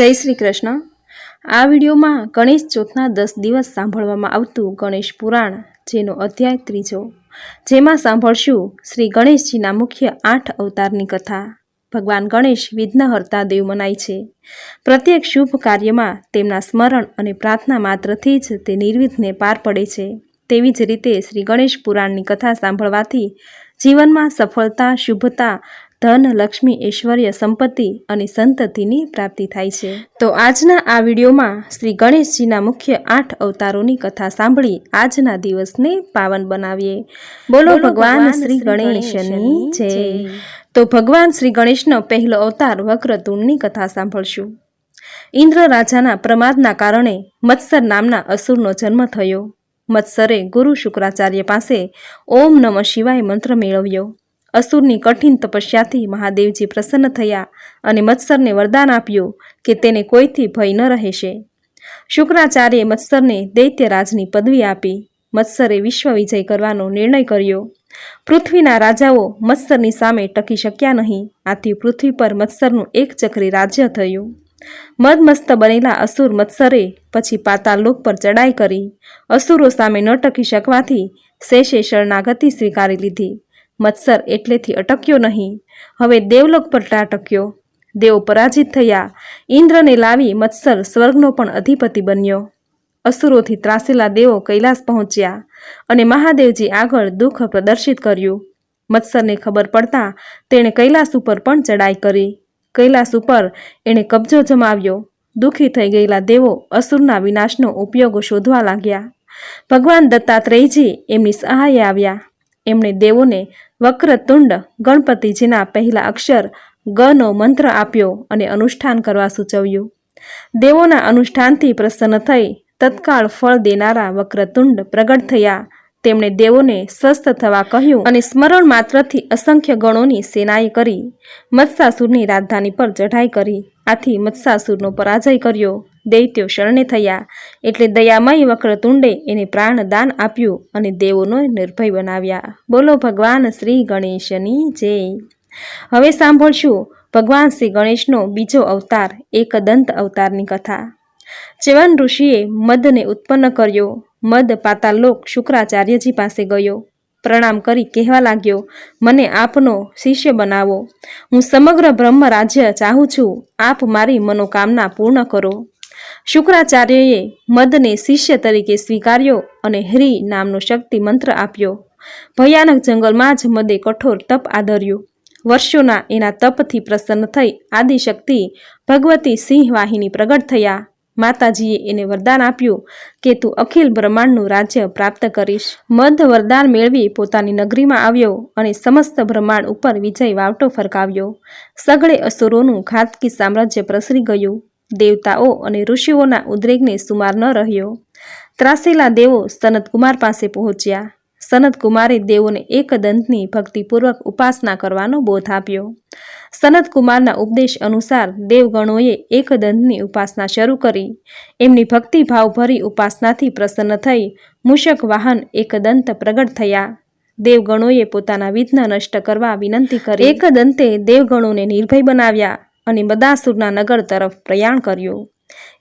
જય શ્રી કૃષ્ણ. આ વિડીયોમાં ગણેશ ચોથના દસ દિવસ સાંભળવામાં આવતું ગણેશ પુરાણ, જેનો અધ્યાય ત્રીજો. જેમાં સાંભળશું શ્રી ગણેશજીના મુખ્ય આઠ અવતારની કથા. ભગવાન ગણેશ વિઘ્નહર્તા દેવ મનાય છે. પ્રત્યેક શુભ કાર્યમાં તેમના સ્મરણ અને પ્રાર્થના માત્રથી જ તે નિર્વિઘ્ને પાર પડે છે. તેવી જ રીતે શ્રી ગણેશ પુરાણની કથા સાંભળવાથી જીવનમાં સફળતા, શુભતા ધન લક્ષ્મી ઐશ્વર્ય સંપત્તિ અને સંતતિની પ્રાપ્તિ થાય છે. તો આજના આ વિડીયોમાં શ્રી ગણેશજીના મુખ્ય આઠ અવતારોની કથા સાંભળી આજના દિવસને પાવન બનાવીએ. બોલો ભગવાન શ્રી ગણેશની જય. તો ભગવાન શ્રી ગણેશનો પહેલો અવતાર વક્રતુંડની કથા સાંભળશું. ઇન્દ્ર રાજાના પ્રમાદના કારણે મત્સર નામના અસુરનો જન્મ થયો. મત્સરે ગુરુ શુક્રાચાર્ય પાસે ઓમ નમઃ શિવાય મંત્ર મેળવ્યો. અસુરની કઠિન તપસ્યાથી મહાદેવજી પ્રસન્ન થયા અને મત્સરને વરદાન આપ્યું કે તેને કોઈથી ભય ન રહેશે. શુક્રાચાર્યે મત્સરને દૈત્યરાજની પદવી આપી. મત્સરે વિશ્વ વિજય કરવાનો નિર્ણય કર્યો. પૃથ્વીના રાજાઓ મત્સરની સામે ટકી શક્યા નહીં. આથી પૃથ્વી પર મત્સરનું એક ચક્રી રાજ્ય થયું. મદમસ્ત બનેલા અસુર મત્સરે પછી પાતાલોક પર ચડાઈ કરી. અસુરો સામે ન ટકી શકવાથી શેષે શરણાગતિ સ્વીકારી લીધી. મત્સર એટલેથી અટક્યો નહીં. હવે દેવલોક પર ટાટક્યો. દેવો પરાજિત થયા. ઇન્દ્રને લાવી મત્સર સ્વર્ગનો પણ અધિપતિ બન્યો. અસુરોથી ત્રાસેલા દેવો કૈલાસ પહોંચ્યા અને મહાદેવજી આગળ દુઃખ પ્રદર્શિત કર્યું. મત્સરને ખબર પડતા તેણે કૈલાસ ઉપર પણ ચડાઈ કરી. કૈલાસ ઉપર એણે કબજો જમાવ્યો. દુઃખી થઈ ગયેલા દેવો અસુરના વિનાશનો ઉપયોગ શોધવા લાગ્યા. ભગવાન દત્તાત્રેયજી એમની સહાયે આવ્યા. એમણે દેવોને વક્રતુંડ ગણપતિજીના પહેલા અક્ષર ગનો મંત્ર આપ્યો અને અનુષ્ઠાન કરવા સૂચવ્યું. દેવોના અનુષ્ઠાનથી પ્રસન્ન થઈ તત્કાળ ફળ દેનારા વક્રતુંડ પ્રગટ થયા. તેમણે દેવોને સ્વસ્થ થવા કહ્યું અને સ્મરણ માત્રથી અસંખ્ય ગણોની સેનાએ કરી. મત્સાસુરની રાજધાની પર ચઢાઈ કરી. આથી મત્સાસુરનો પરાજય કર્યો. દૈત્યો શરણે થયા. એટલે દયામય વક્રતુંડે એને પ્રાણદાન આપ્યું અને દેવોનો નિર્ભય બનાવ્યા. બોલો ભગવાન શ્રી ગણેશની જય. હવે સાંભળશું. ભગવાન શ્રી ગણેશનો બીજો અવતાર, એકદંત અવતારની કથા. ચ્યવન ઋષિએ મદને ઉત્પન્ન કર્યો. મદ પાતાલોક શુક્રાચાર્યજી પાસે ગયો. પ્રણામ કરી કહેવા લાગ્યો, મને આપનો શિષ્ય બનાવો. હું સમગ્ર બ્રહ્મ રાજ્ય ચાહું છું. આપ મારી મનોકામના પૂર્ણ કરો. શુક્રાચાર્યએ મદને શિષ્ય તરીકે સ્વીકાર્યો અને હ્રી નામનો શક્તિ મંત્ર આપ્યો. ભયાનક જંગલમાં જ મદે કઠોર તપ આદર્યું. વર્ષોના એના તપથી પ્રસન્ન થઈ આદિશક્તિ ભગવતી સિંહ વાહિની પ્રગટ થયા. માતાજીએ એને વરદાન આપ્યું કે તું અખિલ બ્રહ્માંડનું રાજ્ય પ્રાપ્ત કરીશ. મધ વરદાન મેળવી પોતાની નગરીમાં આવ્યો અને સમસ્ત બ્રહ્માંડ ઉપર વિજય વાવટો ફરકાવ્યો. સગળે અસુરોનું ઘાતકી સામ્રાજ્ય પ્રસરી ગયું. દેવતાઓ અને ઋષિઓના ઉદ્રેકને સુમાર ન રહ્યો. ત્રાસેલા દેવો સનતકુમાર પાસે પહોંચ્યા. સનતકુમારે દેવોને એકદંતની ભક્તિપૂર્વક ઉપાસના કરવાનો બોધ આપ્યો. સનતકુમારના ઉપદેશ અનુસાર દેવગણોએ એકદંતની ઉપાસના શરૂ કરી. એમની ભક્તિભાવભરી ઉપાસનાથી પ્રસન્ન થઈ મૂષક વાહન એકદંત પ્રગટ થયા. દેવગણોએ પોતાના વિઘ્ન નષ્ટ કરવા વિનંતી કરી. એકદંતે દેવગણોને નિર્ભય બનાવ્યા અને મદાસુરના નગર તરફ પ્રયાણ કર્યું.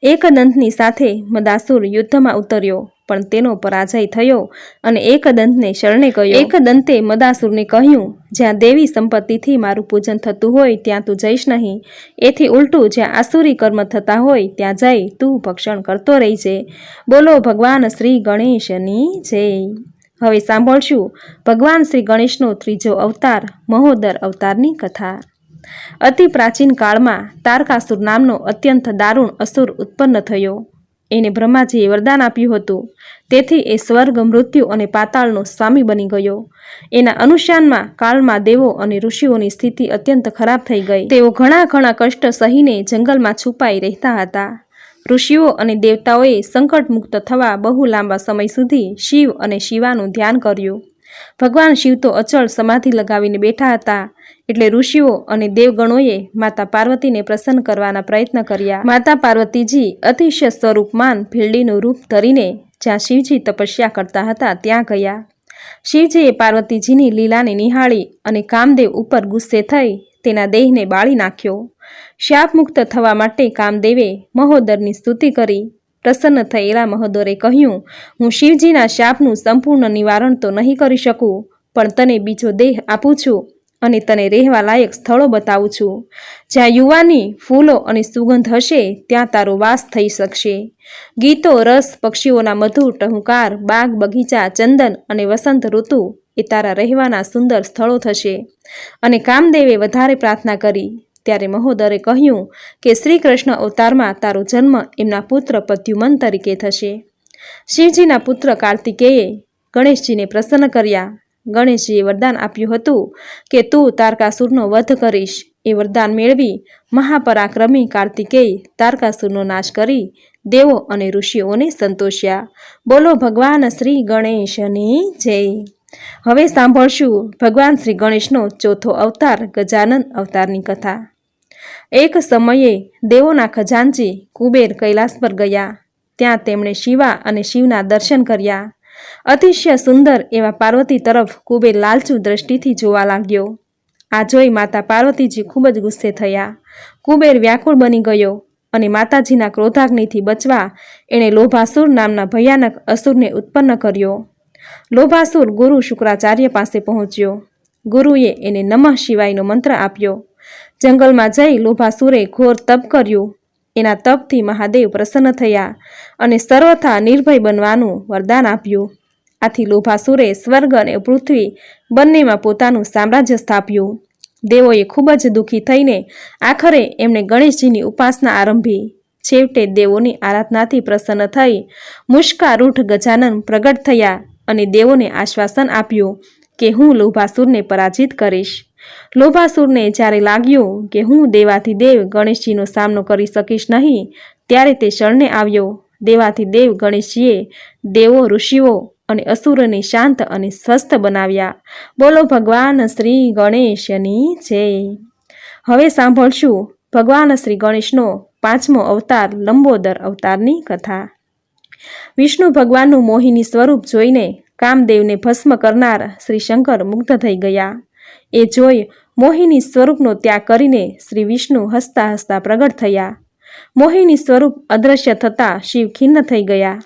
એકદંતની સાથે મદાસુર યુદ્ધમાં ઉતર્યો. પણ તેનો પરાજય થયો અને એકદંતને શરણે ગયો. એકદંતે મદાસુરને કહ્યું, જ્યાં દેવી સંપત્તિથી મારું પૂજન થતું હોય, ત્યાં તું જઈશ નહીં. એથી ઉલટું, જ્યાં આસુરી કર્મ થતા હોય, ત્યાં જઈ તું ભક્ષણ કરતો રહીજે. બોલો ભગવાન શ્રી ગણેશની જય. હવે સાંભળશું, ભગવાન શ્રી ગણેશનો ત્રીજો અવતાર, મહોદર અવતારની કથા. અતિ પ્રાચીન કાળમાં તારકાસુર નામનો અત્યંત દારૂણ અસુર ઉત્પન્ન થયો. એને બ્રહ્માજીએ વરદાન આપ્યું હતું. તેથી એ સ્વર્ગ, મૃત્યુ અને પાતાળનો સ્વામી બની ગયો. એના અનુષ્યાનમાં કાળમાં દેવો અને ઋષિઓની સ્થિતિ અત્યંત ખરાબ થઈ ગઈ. તેઓ ઘણા ઘણા કષ્ટ સહીને જંગલમાં છુપાઈ રહેતા હતા. ઋષિઓ અને દેવતાઓએ સંકટ મુક્ત થવા બહુ લાંબા સમય સુધી શિવ અને શિવાનું ધ્યાન કર્યું. ભગવાન શિવ તો અચળ સમાધિ લગાવીને બેઠા હતા. એટલે ઋષિઓ અને દેવગણોએ માતા પાર્વતીને પ્રસન્ન કરવાના પ્રયત્ન કર્યા. માતા પાર્વતીજી અતિશય સ્વરૂપમાન ભીલડીનું રૂપ ધરીને જ્યાં શિવજી તપસ્યા કરતા હતા ત્યાં ગયા. શિવજીએ પાર્વતીજીની લીલાને નિહાળી અને કામદેવ ઉપર ગુસ્સે થઈ તેના દેહને બાળી નાખ્યો. શાપમુક્ત થવા માટે કામદેવે મહોદરની સ્તુતિ કરી. પ્રસન્ન થયેલા મહોદરે કહ્યું, હું શિવજીના શાપનું સંપૂર્ણ નિવારણ તો નહીં કરી શકું, પણ તને બીજો દેહ આપું છું અને તને રહેવા લાયક સ્થળો બતાવું છું. જ્યાં યુવાની ફૂલો અને સુગંધ હશે, ત્યાં તારો વાસ થઈ શકશે. ગીતો, રસ, પક્ષીઓના મધુર ટહુકાર, બાગ, બગીચા, ચંદન અને વસંત ઋતુ એ તારા રહેવાના સુંદર સ્થળો થશે. અને કામદેવે વધારે પ્રાર્થના કરી ત્યારે મહોદરે કહ્યું કે શ્રી કૃષ્ણ અવતારમાં તારો જન્મ એમના પુત્ર પદ્યુમન તરીકે થશે. શિવજીના પુત્ર કાર્તિકેયે ગણેશજીને પ્રસન્ન કર્યા. ગણેશજીએ વરદાન આપ્યું હતું કે તું તારકાસુરનો વધ કરીશ. એ વરદાન મેળવી મહાપરાક્રમી કાર્તિકેય તારકાસુરનો નાશ કરી દેવો અને ઋષિઓને સંતોષ્યા. બોલો ભગવાન શ્રી ગણેશની જય. હવે સાંભળશું ભગવાન શ્રી ગણેશનો ચોથો અવતાર ગજાનંદ અવતારની કથા. એક સમયે દેવોના ખજાનચી કુબેર કૈલાસ પર ગયા. ત્યાં તેમણે શિવા અને શિવના દર્શન કર્યા. અતિશય સુંદર એવા પાર્વતી તરફ કુબેર લાલચુ દ્રષ્ટિથી જોવા લાગ્યો. આ જોઈ માતા પાર્વતીજી ખૂબ જ ગુસ્સે થયા. કુબેર વ્યાકુળ બની ગયો અને માતાજીના ક્રોધાગ્નિથી બચવા એણે લોભાસુર નામના ભયાનક અસુરને ઉત્પન્ન કર્યો. લોભાસુર ગુરુ શુક્રાચાર્ય પાસે પહોંચ્યો. ગુરુએ એને નમઃ શિવાયનો મંત્ર આપ્યો. જંગલમાં જઈ લોભાસુરે ઘોર તપ કર્યું. એના તપથી મહાદેવ પ્રસન્ન થયા અને સર્વથા નિર્ભય બનવાનું વરદાન આપ્યું. આથી લોભાસુરે સ્વર્ગ અને પૃથ્વી બંનેમાં પોતાનું સામ્રાજ્ય સ્થાપ્યું. દેવોએ ખૂબ જ દુઃખી થઈને આખરે એમણે ગણેશજીની ઉપાસના આરંભી. છેવટે દેવોની આરાધનાથી પ્રસન્ન થઈ મુષ્કારૂઢ ગજાનન પ્રગટ થયા અને દેવોને આશ્વાસન આપ્યું કે હું લોભાસુરને પરાજિત કરીશ. લોભાસુરને જ્યારે લાગ્યું કે હું દેવાથી દેવ ગણેશજીનો સામનો કરી શકીશ નહીં, ત્યારે તે શરણે આવ્યો. દેવાથી દેવ ગણેશજીએ દેવો, ઋષિઓ અને અસુરોને શાંત અને સ્વસ્થ બનાવ્યા. બોલો, ભગવાન શ્રી ગણેશની જય. હવે સાંભળશું ભગવાન શ્રી ગણેશનો પાંચમો અવતાર, લંબોદર અવતારની કથા. વિષ્ણુ ભગવાનનું મોહિની સ્વરૂપ જોઈને કામદેવને ભસ્મ કરનાર શ્રી શંકર મુગ્ધ થઈ ગયા. એ જોઈ મોહિની સ્વરૂપનો ત્યાગ કરીને શ્રી વિષ્ણુ હસતા હસતા પ્રગટ થયા. મોહિની સ્વરૂપ અદ્રશ્ય થતાં શિવ ખિન્ન થઈ ગયા.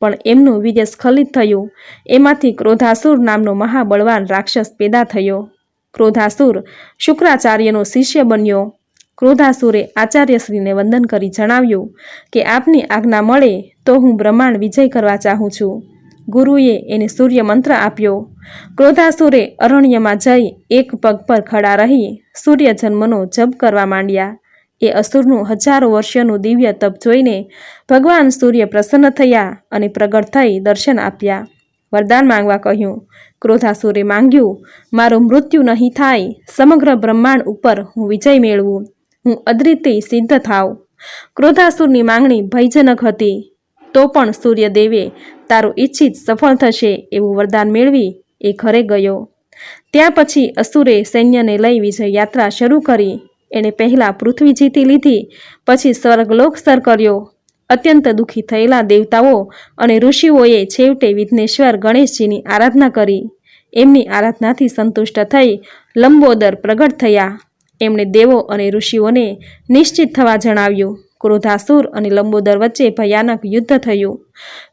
પણ એમનું વિજય સ્ખલિત થયું. એમાંથી ક્રોધાસુર નામનો મહાબળવાન રાક્ષસ પેદા થયો. ક્રોધાસુર શુક્રાચાર્યનો શિષ્ય બન્યો. ક્રોધાસુરે આચાર્યશ્રીને વંદન કરી જણાવ્યું કે, આપની આજ્ઞા મળે તો હું બ્રહ્માંડ વિજય કરવા ચાહું છું. ગુરુએ એને સૂર્ય મંત્ર આપ્યો. ક્રોધાસુરે અરણ્યમાં જઈ એક પગ પર ખડા રહી સૂર્ય જન્મનો જપ કરવા માંડ્યા. એ અસુરનું હજારો વર્ષોનું દિવ્ય તપ જોઈને ભગવાન સૂર્ય પ્રસન્ન થયા અને પ્રગટ થઈ દર્શન આપ્યા. વરદાન માંગવા કહ્યું, ક્રોધાસુરે માંગ્યું, મારું મૃત્યુ નહીં થાય, સમગ્ર બ્રહ્માંડ ઉપર હું વિજય મેળવું. હું અદ્વિતીય સિદ્ધ થાવ ક્રોધાસુરની માંગણી ભયજનક હતી. તો પણ સૂર્યદેવે તારું ઈચ્છિત સફળ થશે એવું વરદાન મેળવી એ ઘરે ગયો. ત્યાં પછી અસુરે સૈન્યને લઈ વિજય યાત્રા શરૂ કરી. એણે પહેલાં પૃથ્વી જીતી લીધી, પછી સ્વર્ગલોક સર કર્યો. અત્યંત દુઃખી થયેલા દેવતાઓ અને ઋષિઓએ છેવટે વિઘ્નેશ્વર ગણેશજીની આરાધના કરી. એમની આરાધનાથી સંતુષ્ટ થઈ લંબોદર પ્રગટ થયા. એમણે દેવો અને ઋષિઓને નિશ્ચિત થવા જણાવ્યું. ક્રોધાસુર અને લંબોદર વચ્ચે ભયાનક યુદ્ધ થયું.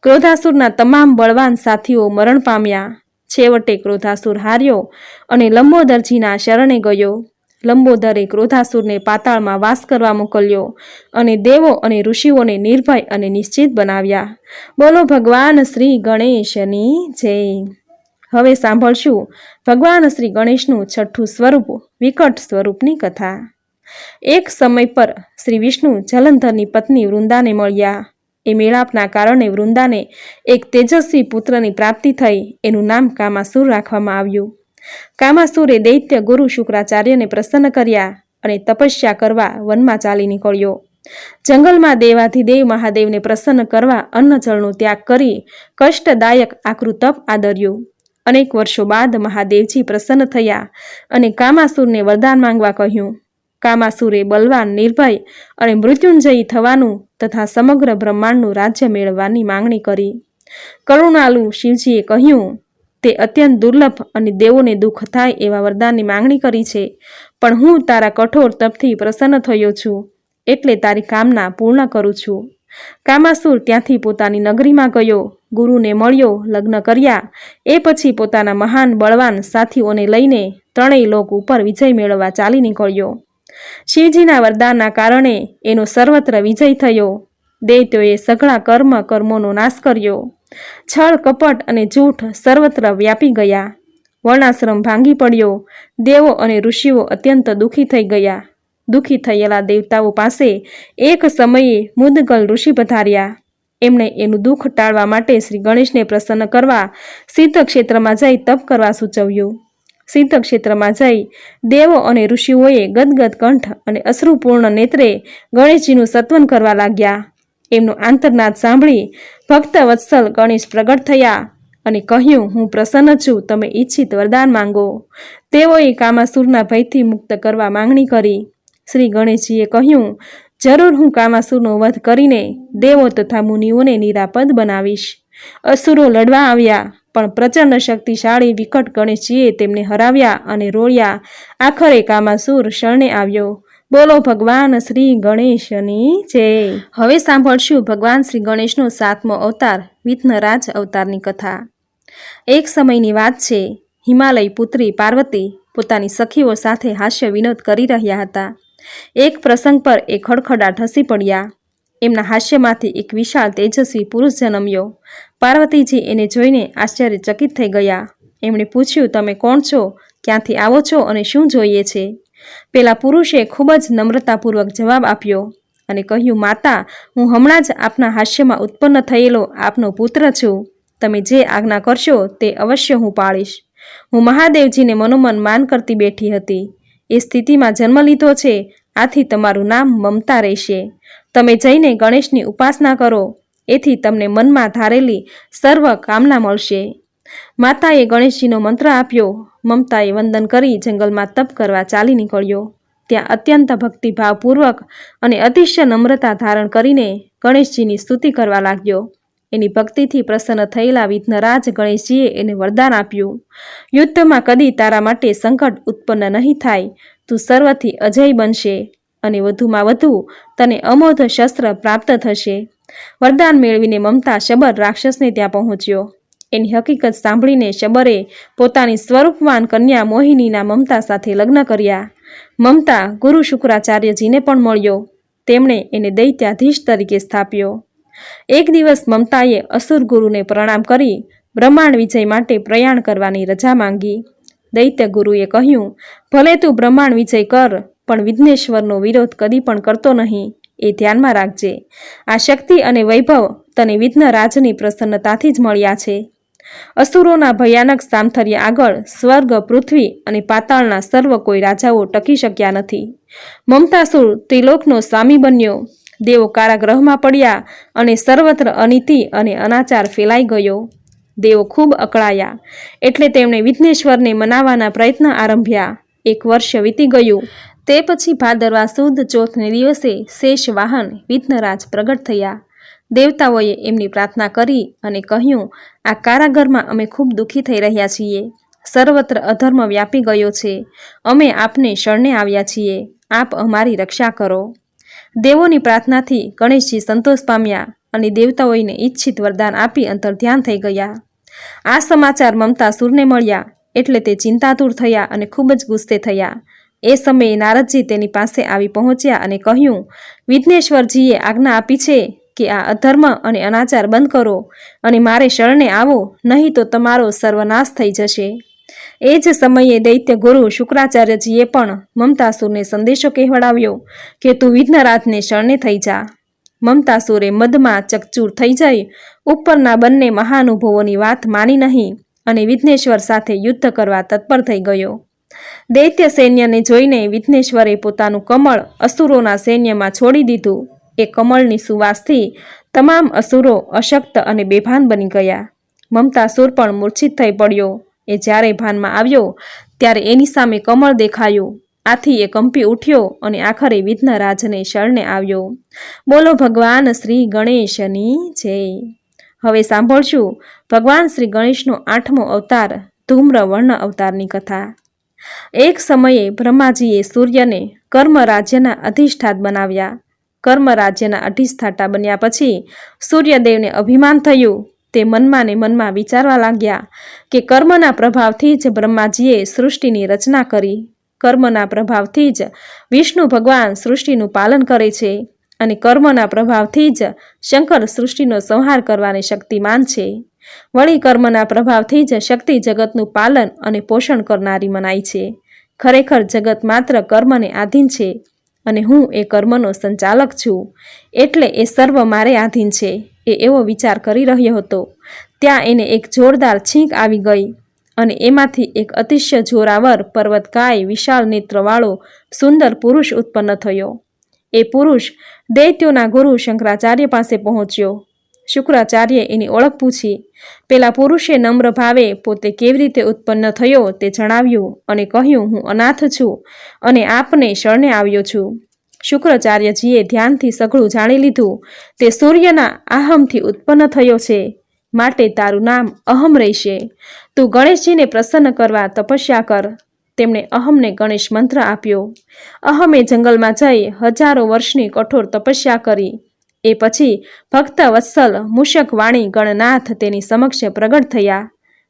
ક્રોધાસુરના તમામ બળવાન સાથીઓ મરણ પામ્યા. છેવટે ક્રોધાસુર હાર્યો અને લંબોદરજીના શરણે ગયો. લંબોદરે ક્રોધાસુરને પાતાળમાં વાસ કરવા મોકલ્યો અને દેવો અને ઋષિઓને નિર્ભય અને નિશ્ચિત બનાવ્યા. બોલો ભગવાન શ્રી ગણેશની જય. હવે સાંભળશું ભગવાન શ્રી ગણેશનું છઠ્ઠું સ્વરૂપ, વિકટ સ્વરૂપની કથા. એક સમય પર શ્રી વિષ્ણુ જલંધરની પત્ની વૃંદાને મળ્યા. એ મેળાપના કારણે વૃંદાને એક તેજસ્વી પુત્રની પ્રાપ્તિ થઈ. એનું નામ કામાસુર રાખવામાં આવ્યું. કામાસુરે દૈત્ય ગુરુ શુક્રાચાર્યને પ્રસન્ન કર્યા અને તપસ્યા કરવા વનમાં ચાલી નીકળ્યો. જંગલમાં દેવાધિદેવ મહાદેવને પ્રસન્ન કરવા અન્નજળનો ત્યાગ કરી કષ્ટદાયક આકરું તપ આદર્યું. અનેક વર્ષો બાદ મહાદેવજી પ્રસન્ન થયા અને કામાસુરને વરદાન માંગવા કહ્યું. કામાસુરે બલવાન નિર્ભય અને મૃત્યુંજયી થવાનું તથા સમગ્ર બ્રહ્માંડનું રાજ્ય મેળવવાની માંગણી કરી. કરુણાલુ શિવજીએ કહ્યું, તે અત્યંત દુર્લભ અને દેવોને દુઃખ થાય એવા વરદાનની માંગણી કરી છે, પણ હું તારા કઠોર તપથી પ્રસન્ન થયો છું, એટલે તારી કામના પૂર્ણ કરું છું. કામાસુર ત્યાંથી પોતાની નગરીમાં ગયો, ગુરુને મળ્યો, લગ્ન કર્યા, એ પછી પોતાના મહાન બળવાન સાથીઓને લઈને ત્રણેય લોક ઉપર વિજય મેળવવા ચાલી નીકળ્યો. શિવજીના વરદાનના કારણે એનો સર્વત્ર વિજય થયો. દૈત્યોએ સઘળા કર્મ કર્મોનો નાશ કર્યો. છળ, કપટ અને જૂઠ સર્વત્ર વ્યાપી ગયા. વર્ણાશ્રમ ભાંગી પડ્યો. દેવો અને ઋષિઓ અત્યંત દુઃખી થઈ ગયા. દુઃખી થયેલા દેવતાઓ પાસે એક સમયે મુદગલ ઋષિ પધાર્યા. એમણે એનું દુઃખ ટાળવા માટે શ્રી ગણેશને પ્રસન્ન કરવા સિદ્ધ ક્ષેત્રમાં જઈ તપ કરવા સૂચવ્યું. સિદ્ધ ક્ષેત્રમાં જઈ દેવો અને ઋષિઓએ ગદગદ કંઠ અને અશ્રુપૂર્ણ નેત્રે ગણેશજીનું સત્વન કરવા લાગ્યા. એમનો આંતરનાદ સાંભળી ભક્ત વત્સલ ગણેશ પ્રગટ થયા અને કહ્યું, હું પ્રસન્ન છું, તમે ઈચ્છિત વરદાન માંગો. તેઓએ કામાસુરના ભયથી મુક્ત કરવા માંગણી કરી. શ્રી ગણેશજીએ કહ્યું, જરૂર હું કામાસુરનો વધ કરીને દેવો તથા મુનિઓને નિરાપદ બનાવીશ. અસુરો લડવા આવ્યા. પણ પ્રચંડ શક્તિશાળી વિકટ ગણેશજીએ તેમને હરાવ્યા અને રોળ્યા. આખરે કામાસુર શરણે આવ્યો. બોલો ભગવાન શ્રી ગણેશની જય. હવે સાંભળશું ભગવાન શ્રી ગણેશનો સાતમો અવતાર, વિઘ્નરાજ અવતારની કથા. એક સમયની વાત છે. હિમાલય પુત્રી પાર્વતી પોતાની સખીઓ સાથે હાસ્ય વિનોદ કરી રહ્યા હતા. એક પ્રસંગ પર એ ખડખડાટ હસી પડ્યા. એમના હાસ્યમાંથી એક વિશાળ તેજસ્વી પુરુષ જન્મ્યો. પાર્વતીજી એને જોઈને આશ્ચર્યચકિત થઈ ગયા. એમણે પૂછ્યું, તમે કોણ છો? ક્યાંથી આવો છો અને શું જોઈએ છે? પેલા પુરુષે ખૂબ જ નમ્રતાપૂર્વક જવાબ આપ્યો અને કહ્યું, માતા, હું હમણાં જ આપના હાસ્યમાં ઉત્પન્ન થયેલો આપનો પુત્ર છું. તમે જે આજ્ઞા કરશો તે અવશ્ય હું પાળીશ. હું મહાદેવજીને મનોમન માન કરતી બેઠી હતી. એ સ્થિતિમાં જન્મ લીધો છે. આથી તમારું નામ મમતા રહેશે. તમે જઈને ગણેશની ઉપાસના કરો, એથી તમને મનમાં ધારેલી સર્વ કામના મળશે. માતાએ ગણેશજીનો મંત્ર આપ્યો, મમતાએ વંદન કરી જંગલમાં તપ કરવા ચાલી નીકળ્યો. ત્યાં અત્યંત ભક્તિભાવપૂર્વક અને અતિશય નમ્રતા ધારણ કરીને ગણેશજીની સ્તુતિ કરવા લાગ્યો. એની ભક્તિથી પ્રસન્ન થયેલા વિઘ્નરાજ ગણેશજીએ એને વરદાન આપ્યું. યુદ્ધમાં કદી તારા માટે સંકટ ઉત્પન્ન નહીં થાય. તું સર્વથી અજય બનશે. અને વધુમાં વધુ તને અમોધ શસ્ત્ર પ્રાપ્ત થશે. વરદાન મેળવીને મમતા શબર રાક્ષસને ત્યાં પહોંચ્યો. એની હકીકત સાંભળીને શબરે પોતાની સ્વરૂપવાન કન્યા મોહિનીના મમતા સાથે લગ્ન કર્યા. મમતા ગુરુ શુક્રાચાર્યજીને પણ મળ્યો. તેમણે એને દૈત્યાધીશ તરીકે સ્થાપ્યો. એક દિવસ મમતાએ અસુર ગુરુને પ્રણામ કરી બ્રહ્માંડ વિજય માટે પ્રયાણ કરવાની રજા માંગી. દૈત્ય ગુરુએ કહ્યું, ભલે તું બ્રહ્માંડ વિજય કર પણ વિઘ્નેશ્વરનો વિરોધ કદી પણ કરતો નહીં, એ ધ્યાનમાં રાખજે. આ શક્તિ અને વૈભવ તને વિઘ્નરાજની પ્રસન્નતાથી જ મળ્યા છે. અસુરોના ભયાનક સામથર્ય આગળ સ્વર્ગ, પૃથ્વી અને પાતાળના સર્વ કોઈ રાજાઓ ટકી શક્યા નથી. મમતાસુર ત્રિલોકનો સ્વામી બન્યો. દેવો કારાગ્રહમાં પડ્યા અને સર્વત્ર અનીતિ અને અનાચાર ફેલાઈ ગયો. દેવો ખૂબ અકળાયા. એટલે તેમણે વિઘ્નેશ્વરને મનાવવાના પ્રયત્ન આરંભ્યા. એક વર્ષ વીતી ગયું. તે પછી ભાદરવા સુદ ચોથને દિવસે શેષ વાહન વિઘ્નરાજ પ્રગટ થયા. દેવતાઓએ એમની પ્રાર્થના કરી અને કહ્યું, આ કારાગરમાં અમે ખૂબ દુઃખી થઈ રહ્યા છીએ. સર્વત્ર અધર્મ વ્યાપી ગયો છે. અમે આપને શરણે આવ્યા છીએ. આપ અમારી રક્ષા કરો. દેવોની પ્રાર્થનાથી ગણેશજી સંતોષ પામ્યા અને દેવતાઓને ઈચ્છિત વરદાન આપી અંતર ધ્યાન થઈ ગયા. આ સમાચાર મમતા સુરને મળ્યા એટલે તે ચિંતાતુર થયા અને ખૂબ જ ગુસ્સે થયા. એ સમયે નારદજી તેની પાસે આવી પહોંચ્યા અને કહ્યું, વિઘ્નેશ્વરજીએ આજ્ઞા આપી છે કે આ અધર્મ અને અનાચાર બંધ કરો અને મારે શરણે આવો, નહીં તો તમારો સર્વનાશ થઈ જશે. એ જ સમયે દૈત્ય ગુરુ શુક્રાચાર્યજીએ પણ મમતાસુરને સંદેશો કહેવડાવ્યો કે, તું વિઘ્નરાજને શરણે થઈ જા. મમતાસુરે મદમાં ચકચૂર થઈ જઈ, ઉપરના બંને મહાનુભવોની વાત માની નહીં અને વિઘ્નેશ્વર સાથે યુદ્ધ કરવા તત્પર થઈ ગયો. દૈત્ય સૈન્યને જોઈને વિઘ્નેશ્વરે પોતાનું કમળ અસુરોના સૈન્યમાં છોડી દીધું. એ કમળની સુવાસથી તમામ અસુરો અશક્ત અને બેભાન બની ગયા. મમતાસુર પણ મૂર્છિત થઈ પડ્યો. એ જ્યારે ભાનમાં આવ્યો, ત્યારે એની સામે કમળ દેખાયું. આથી એ કંપી ઉઠ્યો અને આખરે વિઘ્નરાજને શરણે આવ્યો. બોલો, ભગવાન શ્રી ગણેશની જય. હવે સાંભળશું. ભગવાન શ્રી ગણેશનો આઠમો અવતાર ધૂમ્રવર્ણ અવતારની કથા. એક સમયે બ્રહ્માજીએ સૂર્યને કર્મ રાજ્યના અધિષ્ઠાત બનાવ્યા. કર્મ રાજ્યના અધિષ્ઠાતા બન્યા પછી સૂર્યદેવને અભિમાન થયું. તે મનમાં ને મનમાં વિચારવા લાગ્યા કે કર્મના પ્રભાવથી જ બ્રહ્માજીએ સૃષ્ટિની રચના કરી. કર્મના પ્રભાવથી જ વિષ્ણુ ભગવાન સૃષ્ટિનું પાલન કરે છે અને કર્મના પ્રભાવથી જ શંકર સૃષ્ટિનો સંહાર કરવાની શક્તિમાન છે. વળી કર્મના પ્રભાવથી જ શક્તિ જગતનું પાલન અને પોષણ કરનારી મનાય છે. ખરેખર જગત માત્ર કર્મને આધીન છે અને હું એ કર્મનો સંચાલક છું. એટલે એ સર્વ મારે આધીન છે, એ એવો વિચાર કરી રહ્યો હતો. ત્યાં એને એક જોરદાર છીંક આવી ગઈ અને એમાંથી એક અતિશય જોરાવર, પર્વતકાય, વિશાળ નેત્રવાળો, સુંદર પુરુષ ઉત્પન્ન થયો. એ પુરુષ દૈત્યોના ગુરુ શંકરાચાર્ય પાસે પહોંચ્યો શુક્રાચાર્યે એની ઓળખ પૂછી. પેલા પુરુષે નમ્ર ભાવે પોતે કેવી રીતે ઉત્પન્ન થયો તે જણાવ્યું અને કહ્યું, હું અનાથ છું અને આપને શરણે આવ્યો છું. શુક્રાચાર્યજીએ ધ્યાનથી સઘળું જાણી લીધું, તે સૂર્યના આહમથી ઉત્પન્ન થયો છે. માટે તારું નામ અહમ રહેશે. તું ગણેશજીને પ્રસન્ન કરવા તપસ્યા કર. તેમણે અહમને ગણેશ મંત્ર આપ્યો. અહમે જંગલમાં જઈ હજારો વર્ષની કઠોર તપસ્યા કરી. એ પછી ભક્ત વત્સલ, મુષક વાણી, ગણનાથ તેની સમક્ષ પ્રગટ થયા.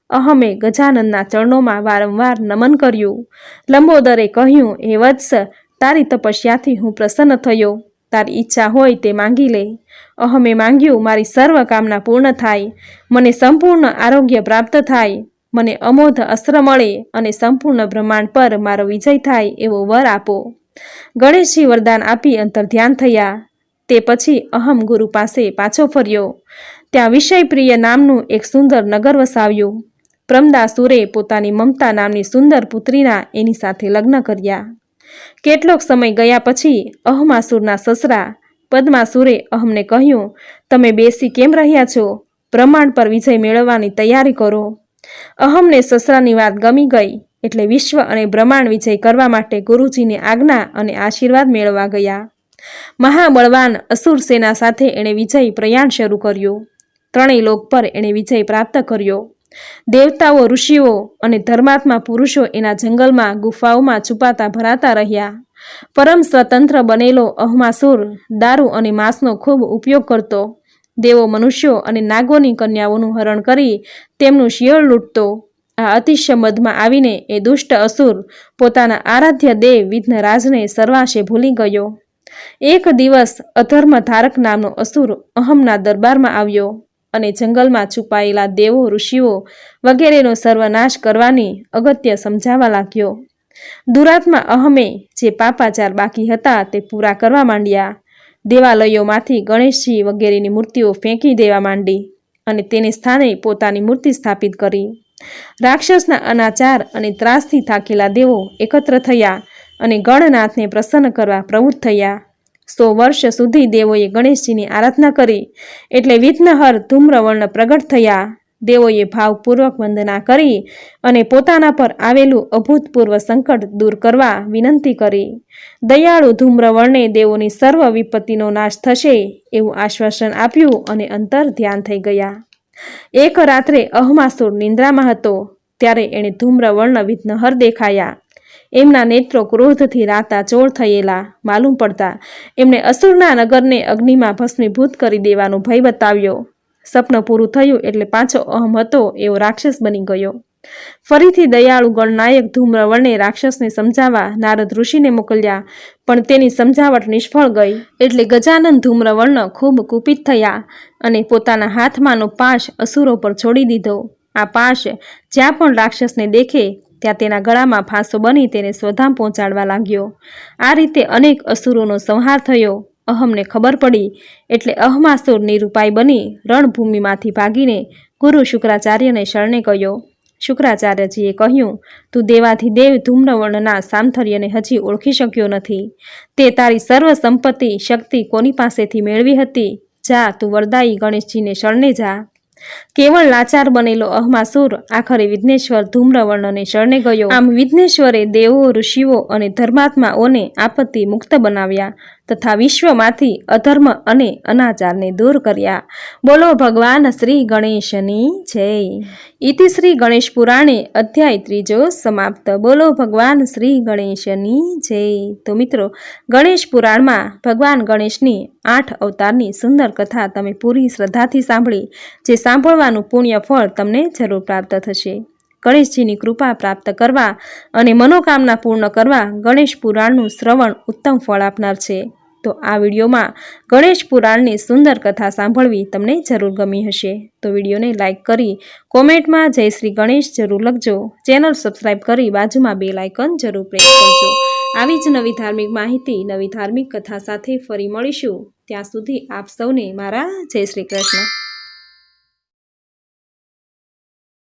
અહમે ગજાનંદના ચરણોમાં વારંવાર નમન કર્યું. લંબોદરે કહ્યું હે વત્સ, તારી તપસ્યાથી હું પ્રસન્ન થયો. તારી ઈચ્છા હોય તે માંગી લે. અહમે માંગ્યું, મારી સર્વ કામના પૂર્ણ થાય. મને સંપૂર્ણ આરોગ્ય પ્રાપ્ત થાય. મને અમોધ અસ્ત્ર મળે અને સંપૂર્ણ બ્રહ્માંડ પર મારો વિજય થાય એવો વર આપો. ગણેશજી વરદાન આપી અંતર ધ્યાન થયા. તે પછી અહમ ગુરુ પાસે પાછો ફર્યો. ત્યાં વિષયપ્રિય નામનું એક સુંદર નગર વસાવ્યું. પ્રમદાસુરે પોતાની મમતા નામની સુંદર પુત્રીના એની સાથે લગ્ન કર્યા. કેટલોક સમય ગયા પછી અહમાસુરના સસરા પદ્માસુરે અહમને કહ્યું, તમે બેસી કેમ રહ્યા છો? બ્રહ્માંડ પર વિજય મેળવવાની તૈયારી કરો. અહમને સસરાની વાત ગમી ગઈ એટલે વિશ્વ અને બ્રહ્માંડ વિજય કરવા માટે ગુરુજીની આજ્ઞા અને આશીર્વાદ મેળવવા ગયા. મહાબળવાન અસુર સેના સાથે એણે વિજય પ્રયાણ શરૂ કર્યું. ત્રણેય લોક પર એણે વિજય પ્રાપ્ત કર્યો. દેવતાઓ, ઋષિઓ અને ધર્માત્મા પુરુષો એના જંગલમાં, ગુફાઓમાં છુપાતા ભરાતા રહ્યા. પરમ સ્વતંત્ર બનેલો અહમાસુર દારૂ અને માંસનો ખૂબ ઉપયોગ કરતો. દેવો મનુષ્યો અને નાગોની કન્યાઓનું હરણ કરી તેમનું શિયળ લૂંટતો. આ અતિશય મદમાં આવીને એ દુષ્ટ અસુર પોતાના આરાધ્ય દેવ વિઘ્નરાજને સર્વાશે ભૂલી ગયો. એક દિવસ અધર્મ ધારક નામનો અસુર અહમના દરબારમાં આવ્યો અને જંગલમાં છુપાયેલા દેવો, ઋષિઓ વગેરેનો સર્વનાશ કરવાની અગત્ય સમજાવવા લાગ્યો. દુરાત્મા અહમે જે પાપાચાર બાકી હતા તે પૂરા કરવા માંડ્યા. દેવાલયોમાંથી ગણેશજી વગેરેની મૂર્તિઓ ફેંકી દેવા માંડી અને તેને સ્થાને પોતાની મૂર્તિ સ્થાપિત કરી. રાક્ષસના અનાચાર અને ત્રાસથી થાકેલા દેવો એકત્ર થયા અને ગણનાથને પ્રસન્ન કરવા પ્રવૃત્ત થયા. સો વર્ષ સુધી દેવોએ ગણેશજીની આરાધના કરી એટલે વિઘ્નહર ધૂમ્રવર્ણ પ્રગટ થયા. દેવોએ ભાવપૂર્વક વંદના કરી અને પોતાના પર આવેલું અભૂતપૂર્વ સંકટ દૂર કરવા વિનંતી કરી. દયાળુ ધૂમ્રવર્ણે દેવોની સર્વ વિપત્તિનો નાશ થશે એવું આશ્વાસન આપ્યું અને અંતર ધ્યાન થઈ ગયા. એક રાત્રે અહમાસુર નિંદ્રામાં હતો. ત્યારે એણે ધૂમ્રવર્ણ વિઘ્નહર દેખાયા. એમના નેત્રો ક્રોધથી રાતા ચોળ થયેલા માલુમ પડતા એમણે અસુરના નગરને અગ્નિમાં ભસ્મીભૂત કરી દેવાનો ભય બતાવ્યો. સપનું પૂરું થયું એટલે પાછો અહમ હતો, એવો રાક્ષસ બની ગયો. ફરીથી દયાળુ ગણનાયક ધૂમ્રવર્ણે રાક્ષસને સમજાવવા નારદ ઋષિને મોકલ્યા, પણ તેની સમજાવટ નિષ્ફળ ગઈ. એટલે ગજાનંદ ધૂમ્રવર્ણ ખૂબ કુપિત થયા અને પોતાના હાથમાંનો પાશ અસુરો પર છોડી દીધો. આ પાશ જ્યાં પણ રાક્ષસને દેખે ત્યાં તેના ગળામાં ફાંસો બની તેને સ્વધામ પહોંચાડવા લાગ્યો. આ રીતે અનેક અસુરોનો સંહાર થયો. અહમને ખબર પડી એટલે અહમાસુર નિરૂપાય બની રણભૂમિમાંથી ભાગીને ગુરુ શુક્રાચાર્યને શરણે ગયો. શુક્રાચાર્યજીએ કહ્યું, તું દેવાધિદેવ ધૂમ્રવર્ણના સામથર્યને હજી ઓળખી શક્યો નથી. તે તારી સર્વ સંપત્તિ, શક્તિ કોની પાસેથી મેળવી હતી? જા, તું વરદાયી ગણેશજીને શરણે જા. કેવળ લાચાર બનેલો અહમાસુર, આખરે વિઘ્નેશ્વર ધૂમ્રવર્ણને શરણે ગયો. આમ વિઘ્નેશ્વરે દેવો, ઋષિઓ અને ધર્માત્માઓને આપત્તિ મુક્ત બનાવ્યા. તથા વિશ્વમાંથી અધર્મ અને અનાચારને દૂર કર્યા. બોલો, ભગવાન શ્રી ગણેશની જય. ઇતિ શ્રી ગણેશ પુરાણે અધ્યાય ત્રીજો સમાપ્ત. બોલો, ભગવાન શ્રી ગણેશની જય. તો મિત્રો, ગણેશ પુરાણમાં ભગવાન ગણેશની આઠ અવતારની સુંદર કથા તમે પૂરી શ્રદ્ધાથી સાંભળી. જે સાંભળવાનું પુણ્ય ફળ તમને જરૂર પ્રાપ્ત થશે. ગણેશજીની કૃપા પ્રાપ્ત કરવા અને મનોકામના પૂર્ણ કરવા ગણેશ પુરાણનું શ્રવણ ઉત્તમ ફળ આપનાર છે. તો આ વિડીયોમાં ગણેશ પુરાણની સુંદર કથા સાંભળવી તમને જરૂર ગમી હશે. તો વિડીયોને લાઇક કરી કોમેન્ટમાં જય શ્રી ગણેશ જરૂર લખજો. ચેનલ સબસ્ક્રાઇબ કરી બાજુમાં બે લાઇકન જરૂર પ્રેસ કરજો. આવી જ નવી ધાર્મિક માહિતી, નવી ધાર્મિક કથા સાથે ફરી મળીશું. ત્યાં સુધી આપ સૌને મારા જય શ્રી કૃષ્ણ.